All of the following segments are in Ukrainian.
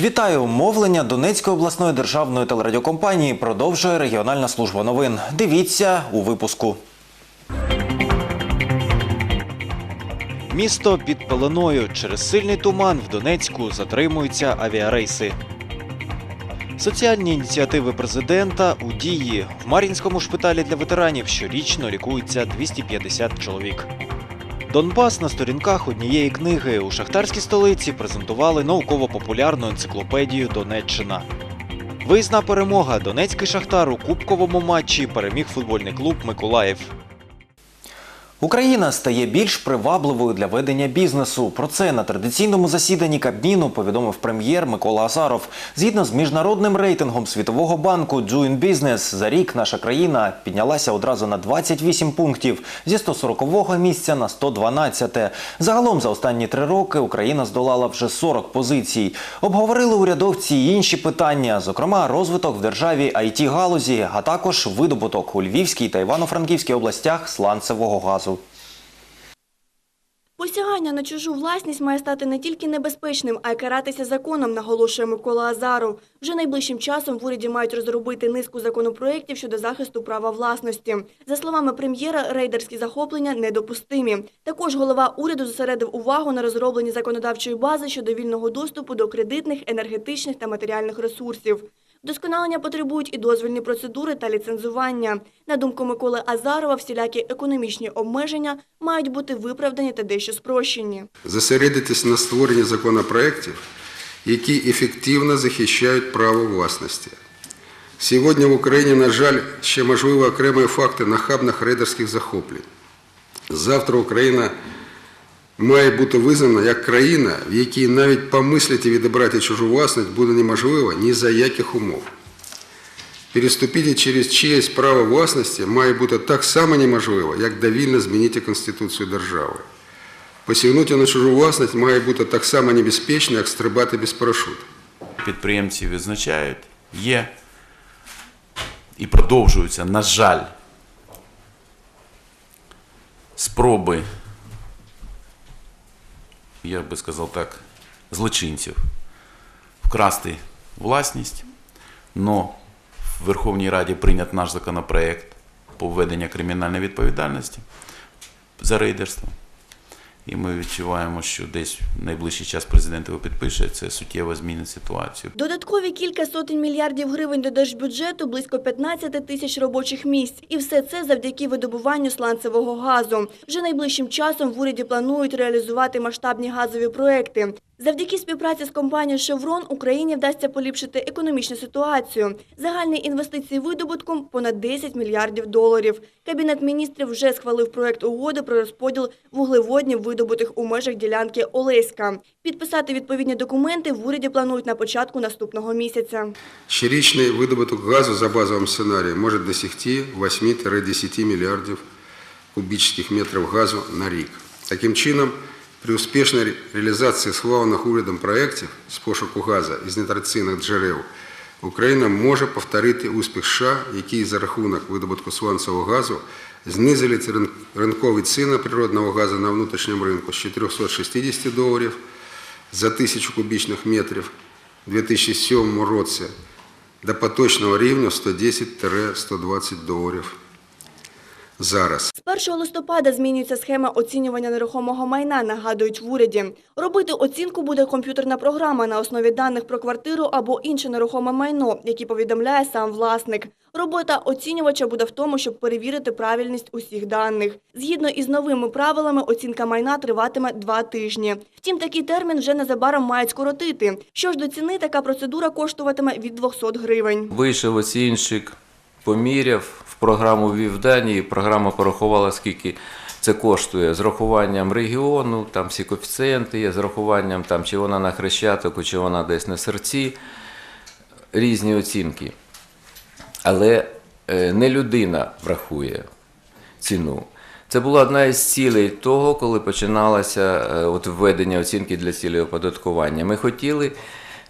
Вітаю! Мовлення Донецької обласної державної телерадіокомпанії продовжує регіональна служба новин. Дивіться у випуску. Місто під пеленою. Через сильний туман в Донецьку затримуються авіарейси. Соціальні ініціативи президента у дії. В Мар'їнському шпиталі для ветеранів щорічно лікується 250 чоловік. Донбас на сторінках однієї книги у шахтарській столиці презентували науково-популярну енциклопедію Донеччина. Виїзна перемога. Донецький шахтар у кубковому матчі переміг футбольний клуб Миколаїв. Україна стає більш привабливою для ведення бізнесу. Про це на традиційному засіданні Кабміну повідомив прем'єр Микола Азаров. Згідно з міжнародним рейтингом Світового банку Doing Business, за рік наша країна піднялася одразу на 28 пунктів зі 140-го місця на 112-те. Загалом за останні три роки Україна здолала вже 40 позицій. Обговорили урядовці інші питання, зокрема розвиток в державі it галузі, а також видобуток у Львівській та Івано-Франківській областях сланцевого газу. Посягання на чужу власність має стати не тільки небезпечним, а й каратися законом, наголошує Микола Азаров. Вже найближчим часом в уряді мають розробити низку законопроєктів щодо захисту права власності. За словами прем'єра, рейдерські захоплення недопустимі. Також голова уряду зосередив увагу на розробленні законодавчої бази щодо вільного доступу до кредитних, енергетичних та матеріальних ресурсів. Вдосконалення потребують і дозвільні процедури та ліцензування. На думку Миколи Азарова, всілякі економічні обмеження мають бути виправдані та дещо спрощені. зосередитись на створенні законопроєктів, які ефективно захищають право власності. Сьогодні в Україні, на жаль, ще можливі окремі факти нахабних рейдерських захоплень. Завтра Україна має бути визнана як країна, в якій навіть помислити відібрати чужу власність буде неможливо ні за яких умов. Переступити через чиєсь право власності має бути так само неможливо, як довільно змінити Конституцію держави. Посягнути на чужу власність має бути так само небезпечно, як стрибати без парашуту. підприємці відзначають, є і продовжуються, на жаль, спроби, я би сказав так, злочинців вкрасти власність, но в Верховній Раді прийнят наш законопроект по введенню кримінальної відповідальності за рейдерство. І ми відчуваємо, що десь в найближчий час президент його підпише, це суттєво змінить ситуацію. Додаткові кілька сотень мільярдів гривень до держбюджету, близько 15 тисяч робочих місць. І все це завдяки видобуванню сланцевого газу. Вже найближчим часом в уряді планують реалізувати масштабні газові проекти. Завдяки співпраці з компанією «Шеврон» Україні вдасться поліпшити економічну ситуацію. Загальні інвестиції видобутку – понад 10 мільярдів доларів. Кабінет міністрів вже схвалив проект угоди про розподіл вуглеводнів, видобутих у межах ділянки Олеська. Підписати відповідні документи в уряді планують на початку наступного місяця. Щорічний видобуток газу за базовим сценарієм може досягти 8-10 мільярдів кубічних метрів газу на рік. Таким чином, при успішній ре- реалізації схвалених урядом проєктів з пошуку газу із нетрадиційних джерел, Україна може повторити успіх США, які за рахунок видобутку сланцевого газу рин- ринкові ціни природного газу на внутрішньому ринку з 460 доларів за тисячу кубічних метрів у 2007 році до поточного рівня 110-120 доларів зараз. З 1 листопада змінюється схема оцінювання нерухомого майна, нагадують в уряді. Робити оцінку буде комп'ютерна програма на основі даних про квартиру або інше нерухоме майно, які повідомляє сам власник. Робота оцінювача буде в тому, щоб перевірити правильність усіх даних. Згідно із новими правилами, оцінка майна триватиме два тижні. Втім, такий термін вже незабаром мають скоротити. Що ж до ціни, така процедура коштуватиме від 200 гривень. Вийшов оцінщик, поміряв, в програму ввів дані, і програма порахувала, скільки це коштує з рахуванням регіону, там всі коефіцієнти є, з рахуванням, там, чи вона на Хрещатику, чи вона десь на серці, різні оцінки. Але е, не людина врахує ціну. Це була одна із цілей того, коли починалося е, от введення оцінки для цілей оподаткування. Ми хотіли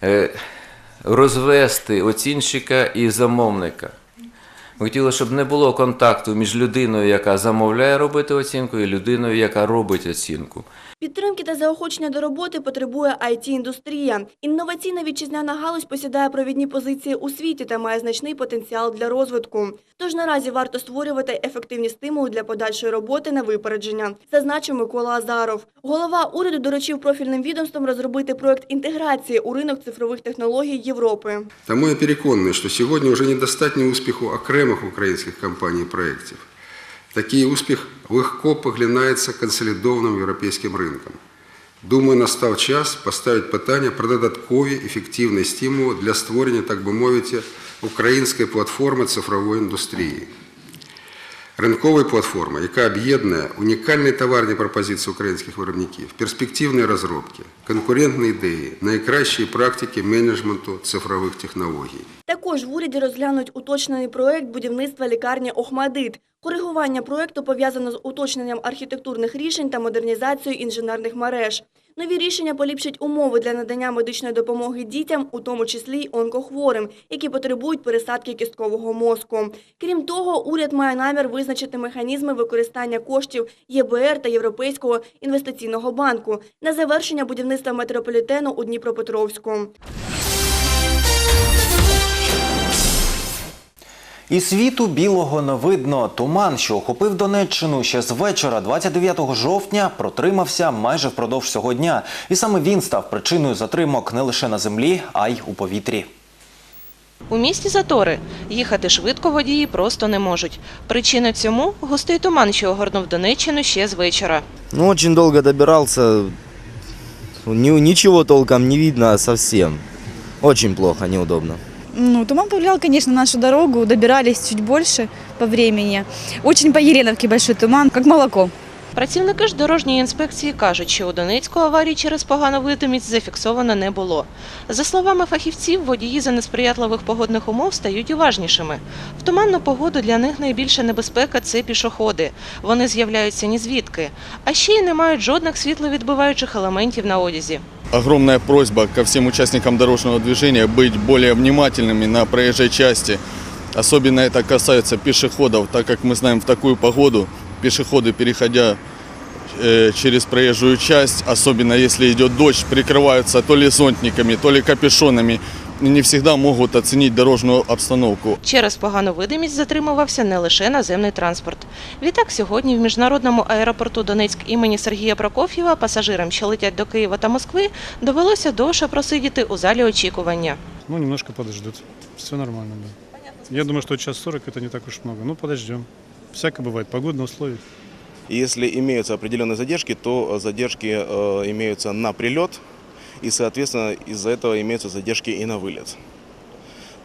е, розвести оцінщика і замовника. Ми хотіли, щоб не було контакту між людиною, яка замовляє робити оцінку, і людиною, яка робить оцінку. Підтримки та заохочення до роботи потребує IT-індустрія. Інноваційна вітчизняна галузь посідає провідні позиції у світі та має значний потенціал для розвитку. Тож наразі варто створювати ефективні стимули для подальшої роботи на випередження, зазначив Микола Азаров. Голова уряду доручив профільним відомствам розробити проект інтеграції у ринок цифрових технологій Європи. Тому я переконаний, що сьогодні вже недостатньо успіху окремих українських компаній проєктів. Такий успіх легко поглинається консолідованим європейським ринком. Думаю, настав час поставити питання про додаткові ефективні стимули для створення, так би мовити, української платформи цифрової індустрії. Ринкової платформи, яка об'єднує унікальні товарні пропозиції українських виробників, перспективні розробки, конкурентні ідеї, найкращі практики менеджменту цифрових технологій. Також в уряді розглянуть уточнений проект будівництва лікарні Охмадит. Коригування проекту пов'язано з уточненням архітектурних рішень та модернізацією інженерних мереж. Нові рішення поліпшать умови для надання медичної допомоги дітям, у тому числі й онкохворим, які потребують пересадки кісткового мозку. Крім того, уряд має намір визначити механізми використання коштів ЄБР та Європейського інвестиційного банку на завершення будівництва метрополітену у Дніпропетровську. І світу білого не видно. Туман, що охопив Донеччину ще з вечора, 29 жовтня, протримався майже впродовж цього дня. І саме він став причиною затримок не лише на землі, а й у повітрі. У місті затори. Їхати швидко водії просто не можуть. Причина цьому – густий туман, що огорнув Донеччину ще з вечора. Ну, очень долго добирался. Ни- ничего толком не видно совсем. Очень плохо, неудобно. Ну, туман повлиял, конечно, на нашу дорогу. Добирались чуть больше по времени. Очень по Еленовке большой туман, как молоко. Працівники ж дорожньої інспекції кажуть, що у Донецьку аварій через погану видимість зафіксовано не було. За словами фахівців, водії за несприятливих погодних умов стають уважнішими. В туманну погоду для них найбільша небезпека – це пішоходи. Вони з'являються ні звідки. А ще й не мають жодних світловідбиваючих елементів на одязі. огромная просьба ко всем участникам дорожного движения быть более внимательными на проезжей части. Особенно это касается пешеходов, так как мы знаем в такую погоду пешеходы, переходя э, через проезжую часть, особенно если идет дождь, прикрываются то ли зонтиками, то ли капюшонами, и не всегда могут оценить дорожную обстановку. Через погану видимість затримувався не лише наземний транспорт. Відтак сьогодні в міжнародному аеропорту Донецьк імені Сергія Прокоф'єва пасажирам, що летять до Києва та Москви, довелося довше просидіти у залі очікування. Ну, немножко подождут. Все нормально, да. Я думаю, что час 40 это не так уж много. Ну, подождем. Всякое бывает. Погодные условия. Если имеются определенные задержки, то задержки э, имеются на прилет, и, соответственно, из-за этого имеются задержки и на вылет.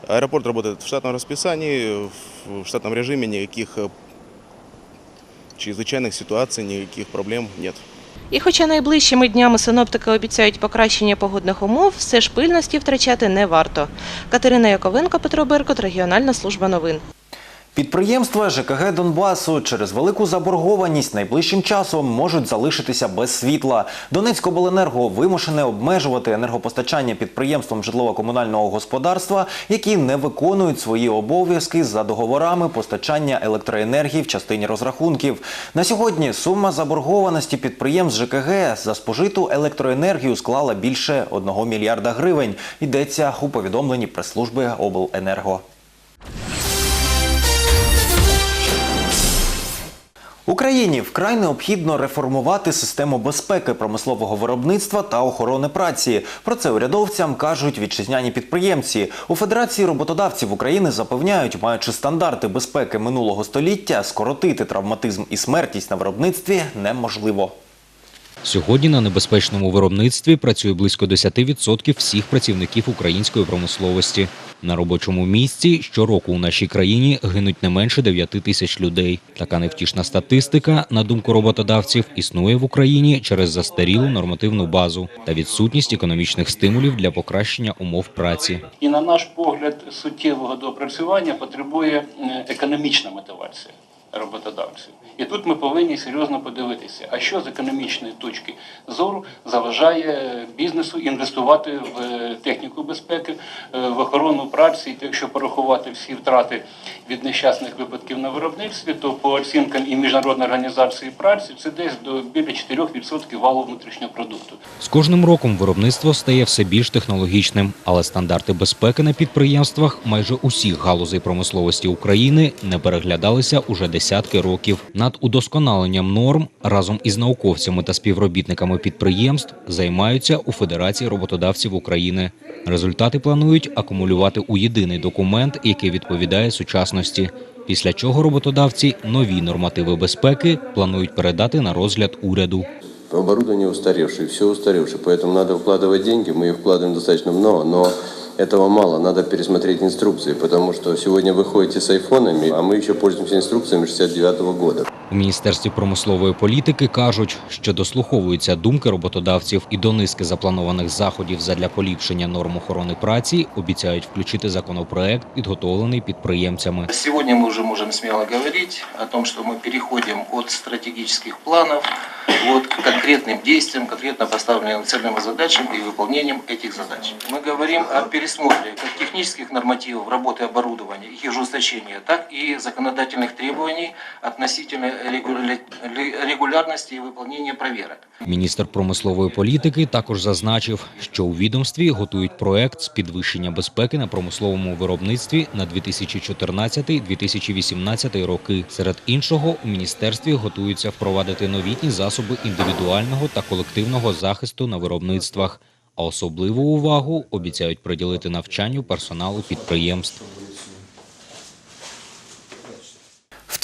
Аэропорт работает в штатном расписании, в штатном режиме, никаких э, чрезвычайных ситуаций, никаких проблем нет. І хоча найближчими днями синоптики обіцяють покращення погодних умов, все ж пильності втрачати не варто. Катерина Яковенко, Петро Беркут, Регіональна служба новин. Підприємства ЖКГ Донбасу через велику заборгованість найближчим часом можуть залишитися без світла. Донецькобленерго вимушене обмежувати енергопостачання підприємствам житлово-комунального господарства, які не виконують свої обов'язки за договорами постачання електроенергії в частині розрахунків. На сьогодні сума заборгованості підприємств ЖКГ за спожиту електроенергію склала більше 1 мільярда гривень. Йдеться у повідомленні прес-служби обленерго. Україні вкрай необхідно реформувати систему безпеки промислового виробництва та охорони праці. Про це урядовцям кажуть вітчизняні підприємці. У Федерації роботодавців України запевняють, маючи стандарти безпеки минулого століття, скоротити травматизм і смертність на виробництві неможливо. Сьогодні на небезпечному виробництві працює близько 10% всіх працівників української промисловості. На робочому місці щороку у нашій країні гинуть не менше 9 тисяч людей. Така невтішна статистика, на думку роботодавців, існує в Україні через застарілу нормативну базу та відсутність економічних стимулів для покращення умов праці. І на наш погляд, суттєвого доопрацювання потребує е, економічна мотивація. Роботодавців. І тут ми повинні серйозно подивитися, а що з економічної точки зору заважає бізнесу інвестувати в е, техніку безпеки, е, в охорону праці. Якщо порахувати всі втрати від нещасних випадків на виробництві, то по оцінкам і Міжнародної організації праці це десь до біля 4% валу внутрішнього продукту. З кожним роком виробництво стає все більш технологічним, але стандарти безпеки на підприємствах майже усіх галузей промисловості України не переглядалися уже десятки років. Над удосконаленням норм разом із науковцями та співробітниками підприємств займаються у Федерації роботодавців України. Результати планують акумулювати у єдиний документ, який відповідає сучасності. Після чого роботодавці нові нормативи безпеки планують передати на розгляд уряду. Оборудование устаревшее, все устаревшее, поэтому надо вкладывать деньги. Мы их вкладываем достаточно много, но этого мало. Надо пересмотреть инструкции, потому что сегодня вы ходите с айфонами, а мы еще пользуемся инструкциями 69 года. У міністерстві промислової політики кажуть, що дослуховуються думки роботодавців і до низки запланованих заходів задля поліпшення норм охорони праці обіцяють включити законопроект, підготовлений підприємцями. Сегодня мы уже можем смело говорить о том, что мы переходим от стратегических планов вот, к конкретным действиям, конкретно поставленным целям и задачам и выполнением этих задач. Мы говорим о пересмотре как технических нормативов работы оборудования, их ужесточения, так и законодательных требований относительно регуля- регулярности и выполнения проверок. Міністр промислової політики також зазначив, що у відомстві готують проект з підвищення безпеки на промисловому виробництві на 2014-2018 роки. Серед іншого, у міністерстві готуються впровадити новітні засоби індивідуального та колективного захисту на виробництвах. А особливу увагу обіцяють приділити навчанню персоналу підприємств.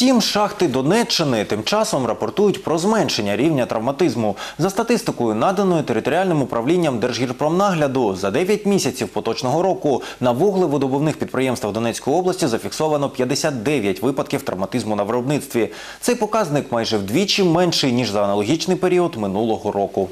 Втім, шахти Донеччини тим часом рапортують про зменшення рівня травматизму. За статистикою, наданою територіальним управлінням Держгірпромнагляду, за 9 місяців поточного року на вуглеводобувних підприємствах Донецької області зафіксовано 59 випадків травматизму на виробництві. Цей показник майже вдвічі менший ніж за аналогічний період минулого року.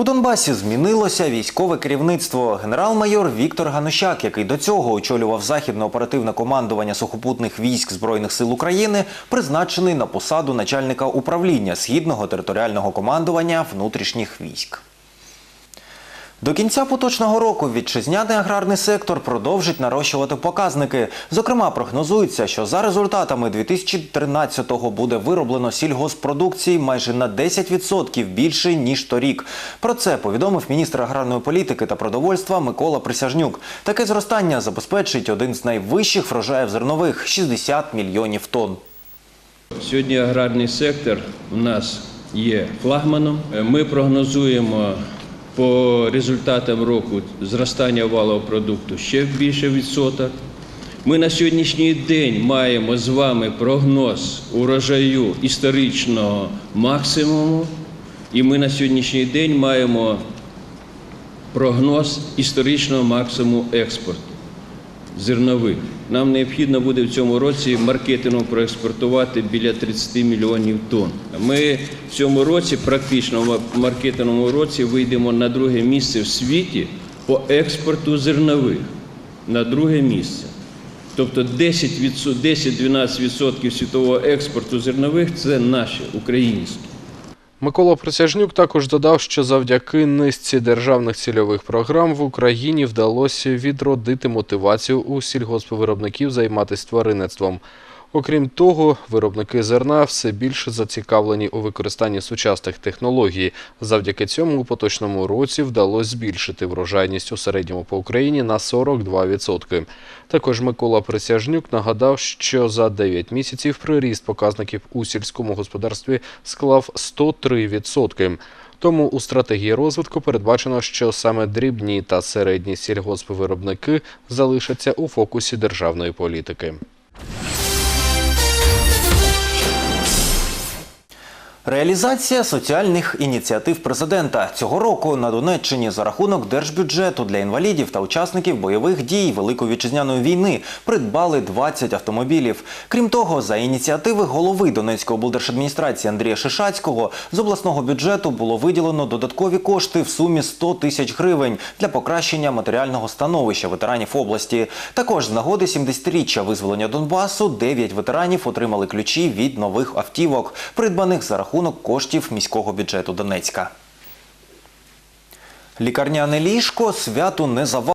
У Донбасі змінилося військове керівництво. Генерал-майор Віктор Ганущак, який до цього очолював західне оперативне командування сухопутних військ Збройних сил України, призначений на посаду начальника управління східного територіального командування внутрішніх військ. До кінця поточного року вітчизняний аграрний сектор продовжить нарощувати показники. Зокрема, прогнозується, що за результатами 2013-го буде вироблено сільгоспродукції майже на 10% більше ніж торік. Про це повідомив міністр аграрної політики та продовольства Микола Присяжнюк. Таке зростання забезпечить один з найвищих врожаїв зернових 60 мільйонів тонн. Сьогодні аграрний сектор у нас є флагманом. Ми прогнозуємо по результатам року зростання валового продукту ще більше відсоток. Ми на сьогоднішній день маємо з вами прогноз урожаю історичного максимуму, і ми на сьогоднішній день маємо прогноз історичного максимуму експорту зернових. Нам необхідно буде в цьому році маркетингом проекспортувати біля 30 мільйонів тонн. Ми в цьому році, практично в маркетинговому році, вийдемо на друге місце в світі по експорту зернових. На друге місце. Тобто 10-12% світового експорту зернових це наші українські. Микола Присяжнюк також додав, що завдяки низці державних цільових програм в Україні вдалося відродити мотивацію у сільгоспвиробників займатися тваринництвом. Окрім того, виробники зерна все більше зацікавлені у використанні сучасних технологій. Завдяки цьому у поточному році вдалося збільшити врожайність у середньому по Україні на 42%. Також Микола Присяжнюк нагадав, що за 9 місяців приріст показників у сільському господарстві склав 103%. Тому у стратегії розвитку передбачено, що саме дрібні та середні сільгоспвиробники залишаться у фокусі державної політики. Реалізація соціальних ініціатив президента цього року на Донеччині за рахунок держбюджету для інвалідів та учасників бойових дій Великої вітчизняної війни придбали 20 автомобілів. Крім того, за ініціативи голови Донецької облдержадміністрації Андрія Шишацького з обласного бюджету було виділено додаткові кошти в сумі 100 тисяч гривень для покращення матеріального становища ветеранів області. Також з нагоди 70-річчя визволення Донбасу 9 ветеранів отримали ключі від нових автівок, придбаних за рахунок коштів міського бюджету Донецька. Лікарняне ліжко свято не завадить.